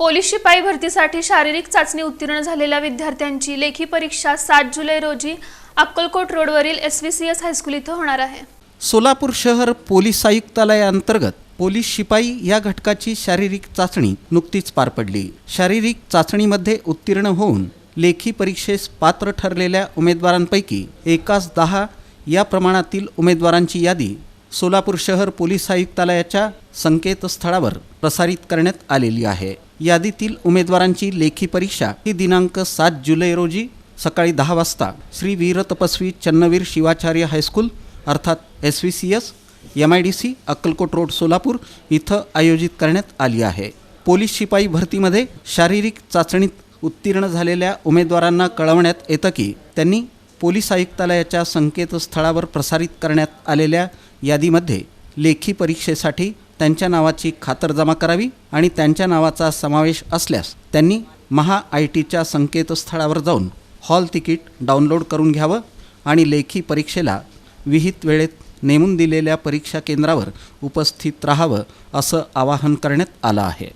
Police शिपाई भरतीसाठी शारीरिक चाचणी उत्तीर्ण झालेल्या विद्यार्थ्यांची लेखी परीक्षा सात जुलै रोजी अक्कलकोट रोडवरील S V C S high school इथं होणार आहे. सोलापूर शहर पोलीस आयुक्तालयाअंतर्गत पोलीस शिपाई या घटकाची शारीरिक चाचणी नुकतीच पार पडली. शारीरिक चाचणीमध्ये उत्तीर्ण होऊन लेखी परीक्षेस पात्र ठरलेल्या उमेदवारांपैकी एकाच दहा या प्रमाणातील उमेदवारांची यादी सोलापूर शहर पोलीस आयुक्तालयाच्या संकेतस्थळावर प्रसारित करण्यात आलेली आहे. यादीतील उमेदवारांची लेखी परीक्षा ही दिनांक सात जुलै रोजी सकाळी दहा वाजता श्री वीर तपस्वी चन्नवीर शिवाचार्य हायस्कूल अर्थात S V C S M I D C Akkalkot road Solapur इथं आयोजित करण्यात आली आहे. पोलीस शिपाई भरतीमध्ये शारीरिक चाचणीत उत्तीर्ण झालेल्या उमेदवारांना कळवण्यात येतं की त्यांनी पोलीस आयुक्तालयाच्या संकेतस्थळावर प्रसारित करण्यात आलेल्या यादीमध्ये लेखी परीक्षेसाठी त्यांच्या नावाची खातरजमा करावी आणि त्यांच्या नावाचा समावेश असल्यास त्यांनी महा आय टीच्या संकेतस्थळावर जाऊन हॉल तिकीट डाउनलोड करून घ्यावं आणि लेखी परीक्षेला विहित वेळेत नेमून दिलेल्या परीक्षा केंद्रावर उपस्थित राहावं असं आवाहन करण्यात आलं आहे.